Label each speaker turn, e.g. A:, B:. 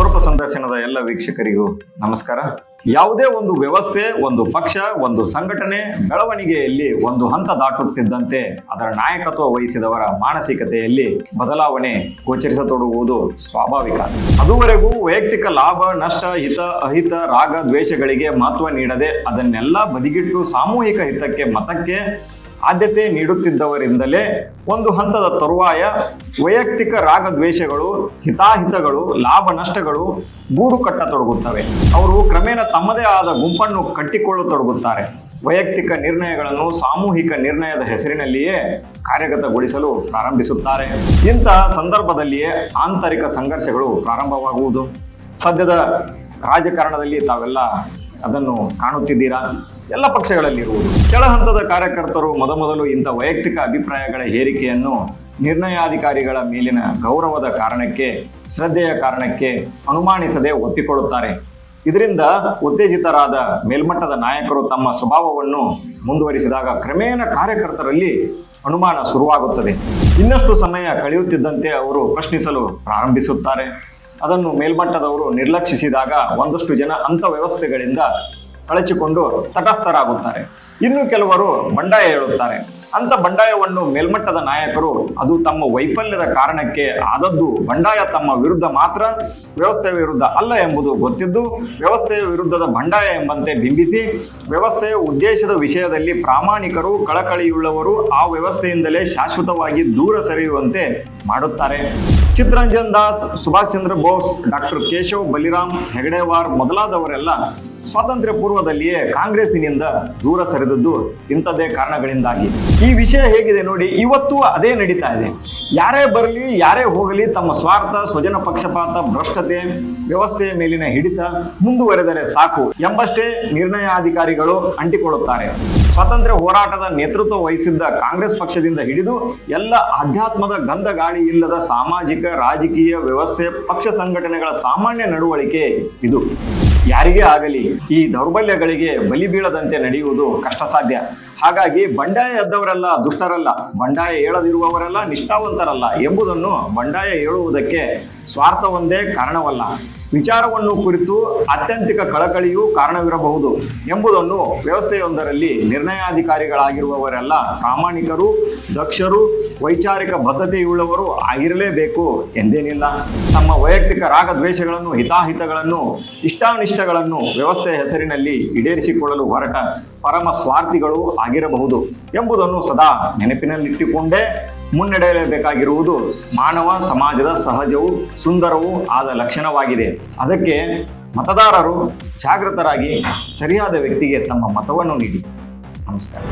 A: ಸ್ವರೂಪ ಸಂದರ್ಶನದ ಎಲ್ಲ ವೀಕ್ಷಕರಿಗೂ ನಮಸ್ಕಾರ. ಯಾವುದೇ ಒಂದು ವ್ಯವಸ್ಥೆ, ಒಂದು ಪಕ್ಷ, ಒಂದು ಸಂಘಟನೆ ಬೆಳವಣಿಗೆಯಲ್ಲಿ ಒಂದು ಹಂತ ದಾಟುತ್ತಿದ್ದಂತೆ ಅದರ ನಾಯಕತ್ವ ವಹಿಸಿದವರ ಮಾನಸಿಕತೆಯಲ್ಲಿ ಬದಲಾವಣೆ ಗೋಚರಿಸತೊಡಗುವುದು ಸ್ವಾಭಾವಿಕ. ಅದುವರೆಗೂ ವೈಯಕ್ತಿಕ ಲಾಭ, ನಷ್ಟ, ಹಿತ, ಅಹಿತ, ರಾಗ, ದ್ವೇಷಗಳಿಗೆ ಮಹತ್ವ ನೀಡದೆ ಅದನ್ನೆಲ್ಲ ಬದಿಗಿಟ್ಟು ಸಾಮೂಹಿಕ ಹಿತಕ್ಕೆ ಮತಕ್ಕೆ ಆದ್ಯತೆ ನೀಡುತ್ತಿದ್ದವರಿಂದಲೇ ಒಂದು ಹಂತದ ತರುವಾಯ ವೈಯಕ್ತಿಕ ರಾಗದ್ವೇಷಗಳು, ಹಿತಾಹಿತಗಳು, ಲಾಭ ನಷ್ಟಗಳು ಗೂಡು ಕಟ್ಟತೊಡಗುತ್ತವೆ. ಅವರು ಕ್ರಮೇಣ ತಮ್ಮದೇ ಆದ ಗುಂಪನ್ನು ಕಟ್ಟಿಕೊಳ್ಳತೊಡಗುತ್ತಾರೆ. ವೈಯಕ್ತಿಕ ನಿರ್ಣಯಗಳನ್ನು ಸಾಮೂಹಿಕ ನಿರ್ಣಯದ ಹೆಸರಿನಲ್ಲಿಯೇ ಕಾರ್ಯಗತಗೊಳಿಸಲು ಪ್ರಾರಂಭಿಸುತ್ತಾರೆ. ಇಂತಹ ಸಂದರ್ಭದಲ್ಲಿಯೇ ಆಂತರಿಕ ಸಂಘರ್ಷಗಳು ಪ್ರಾರಂಭವಾಗುವುದು. ಸದ್ಯದ ರಾಜಕಾರಣದಲ್ಲಿ ತಾವೆಲ್ಲ ಅದನ್ನು ಕಾಣುತ್ತಿದ್ದೀರಾ? ಎಲ್ಲ ಪಕ್ಷಗಳಲ್ಲಿ ಇರುವುದು. ಕೆಳ ಹಂತದ ಕಾರ್ಯಕರ್ತರು ಮೊದಮೊದಲು ಇಂಥ ವೈಯಕ್ತಿಕ ಅಭಿಪ್ರಾಯಗಳ ಹೇರಿಕೆಯನ್ನು ನಿರ್ಣಯಾಧಿಕಾರಿಗಳ ಮೇಲಿನ ಗೌರವದ ಕಾರಣಕ್ಕೆ, ಶ್ರದ್ಧೆಯ ಕಾರಣಕ್ಕೆ ಅನುಮಾನಿಸದೆ ಒಪ್ಪಿಕೊಳ್ಳುತ್ತಾರೆ. ಇದರಿಂದ ಉತ್ತೇಜಿತರಾದ ಮೇಲ್ಮಟ್ಟದ ನಾಯಕರು ತಮ್ಮ ಸ್ವಭಾವವನ್ನು ಮುಂದುವರಿಸಿದಾಗ ಕ್ರಮೇಣ ಕಾರ್ಯಕರ್ತರಲ್ಲಿ ಅನುಮಾನ ಶುರುವಾಗುತ್ತದೆ. ಇನ್ನಷ್ಟು ಸಮಯ ಕಳೆಯುತ್ತಿದ್ದಂತೆ ಅವರು ಪ್ರಶ್ನಿಸಲು ಪ್ರಾರಂಭಿಸುತ್ತಾರೆ. ಅದನ್ನು ಮೇಲ್ಮಟ್ಟದವರು ನಿರ್ಲಕ್ಷಿಸಿದಾಗ ಒಂದಷ್ಟು ಜನ ಅಂಥ ವ್ಯವಸ್ಥೆಗಳಿಂದ ಕಳಚಿಕೊಂಡು ತಟಸ್ಥರಾಗುತ್ತಾರೆ. ಇನ್ನು ಕೆಲವರು ಬಂಡಾಯ ಹೇಳುತ್ತಾರೆ. ಅಂತ ಬಂಡಾಯವನ್ನು ಮೇಲ್ಮಟ್ಟದ ನಾಯಕರು, ಅದು ತಮ್ಮ ವೈಫಲ್ಯದ ಕಾರಣಕ್ಕೆ ಆದದ್ದು ಬಂಡಾಯ ತಮ್ಮ ವಿರುದ್ಧ ಮಾತ್ರ, ವ್ಯವಸ್ಥೆಯ ವಿರುದ್ಧ ಅಲ್ಲ ಎಂಬುದು ಗೊತ್ತಿದ್ದು, ವ್ಯವಸ್ಥೆಯ ವಿರುದ್ಧದ ಬಂಡಾಯ ಎಂಬಂತೆ ಬಿಂಬಿಸಿ, ವ್ಯವಸ್ಥೆಯ ಉದ್ದೇಶದ ವಿಷಯದಲ್ಲಿ ಪ್ರಾಮಾಣಿಕರು, ಕಳಕಳಿಯುಳ್ಳವರು ಆ ವ್ಯವಸ್ಥೆಯಿಂದಲೇ ಶಾಶ್ವತವಾಗಿ ದೂರ ಸರಿಯುವಂತೆ ಮಾಡುತ್ತಾರೆ. ಚಿತ್ರರಂಜನ್ ದಾಸ್, ಸುಭಾಷ್ ಚಂದ್ರ ಬೋಸ್, ಡಾಕ್ಟರ್ ಕೇಶವ್ ಬಲಿರಾಮ್ ಹೆಗಡೆವಾರ್ ಮೊದಲಾದವರೆಲ್ಲ ಸ್ವಾತಂತ್ರ್ಯ ಪೂರ್ವದಲ್ಲಿಯೇ ಕಾಂಗ್ರೆಸ್ಸಿನಿಂದ ದೂರ ಸರಿದದ್ದು ಇಂಥದ್ದೇ ಕಾರಣಗಳಿಂದಾಗಿ. ಈ ವಿಷಯ ಹೇಗಿದೆ ನೋಡಿ, ಇವತ್ತು ಅದೇ ನಡೀತಾ ಇದೆ. ಯಾರೇ ಬರಲಿ, ಯಾರೇ ಹೋಗಲಿ, ತಮ್ಮ ಸ್ವಾರ್ಥ, ಸ್ವಜನ ಪಕ್ಷಪಾತ, ಭ್ರಷ್ಟತೆ, ವ್ಯವಸ್ಥೆಯ ಮೇಲಿನ ಹಿಡಿತ ಮುಂದುವರೆದರೆ ಸಾಕು ಎಂಬಷ್ಟೇ ನಿರ್ಣಯಾಧಿಕಾರಿಗಳು ಅಂಟಿಕೊಳ್ಳುತ್ತಾರೆ. ಸ್ವಾತಂತ್ರ್ಯ ಹೋರಾಟದ ನೇತೃತ್ವ ವಹಿಸಿದ್ದ ಕಾಂಗ್ರೆಸ್ ಪಕ್ಷದಿಂದ ಹಿಡಿದು ಎಲ್ಲ ಅಧ್ಯಾತ್ಮದ ಗಂಧ ಗಾಳಿ ಇಲ್ಲದ ಸಾಮಾಜಿಕ, ರಾಜಕೀಯ ವ್ಯವಸ್ಥೆ, ಪಕ್ಷ ಸಂಘಟನೆಗಳ ಸಾಮಾನ್ಯ ನಡವಳಿಕೆ ಇದು. ಯಾರಿಗೇ ಆಗಲಿ ಈ ದೌರ್ಬಲ್ಯಗಳಿಗೆ ಬಲಿ ಬೀಳದಂತೆ ನಡೆಯುವುದು ಕಷ್ಟ ಸಾಧ್ಯ ಹಾಗಾಗಿ ಬಂಡಾಯ ಎದ್ದವರೆಲ್ಲ, ದುಷ್ಟರಲ್ಲ, ಬಂಡಾಯ ಹೇಳದಿರುವವರೆಲ್ಲ, ನಿಷ್ಠಾವಂತರಲ್ಲ ಎಂಬುದನ್ನು ಬಂಡಾಯ ಹೇಳುವುದಕ್ಕೆ ಸ್ವಾರ್ಥ ಒಂದೇ ಕಾರಣವಲ್ಲ. ವಿಚಾರವನ್ನು ಕುರಿತು ಅತ್ಯಂತಿಕ ಕಳಕಳಿಯೂ ಕಾರಣವಿರಬಹುದು ಎಂಬುದನ್ನು ವ್ಯವಸ್ಥೆಯೊಂದರಲ್ಲಿ ನಿರ್ಣಯಾಧಿಕಾರಿಗಳಾಗಿರುವವರೆಲ್ಲ ಪ್ರಾಮಾಣಿಕರು, ದಕ್ಷರು, ವೈಚಾರಿಕ ಬದ್ಧತೆಯುಳ್ಳವರು ಆಗಿರಲೇಬೇಕು ಎಂದೇನಿಲ್ಲ. ತಮ್ಮ ವೈಯಕ್ತಿಕ ರಾಗದ್ವೇಷಗಳನ್ನು, ಹಿತಾಹಿತಗಳನ್ನು, ಇಷ್ಟಾನಿಷ್ಟಗಳನ್ನು ವ್ಯವಸ್ಥೆಯ ಹೆಸರಿನಲ್ಲಿ ಈಡೇರಿಸಿಕೊಳ್ಳಲು ಹೊರಟ ಪರಮ ಸ್ವಾರ್ಥಿಗಳು ಆಗಿರಬಹುದು ಎಂಬುದನ್ನು ಸದಾ ನೆನಪಿನಲ್ಲಿಟ್ಟುಕೊಂಡೇ ಮುನ್ನಡೆಯಲೇಬೇಕಾಗಿರುವುದು ಮಾನವ ಸಮಾಜದ ಸಹಜವೂ ಸುಂದರವೂ ಆದ ಲಕ್ಷಣವಾಗಿದೆ. ಅದಕ್ಕೆ ಮತದಾರರು ಜಾಗೃತರಾಗಿ ಸರಿಯಾದ ವ್ಯಕ್ತಿಗೆ ತಮ್ಮ ಮತವನ್ನು ನೀಡಿ. ನಮಸ್ಕಾರ.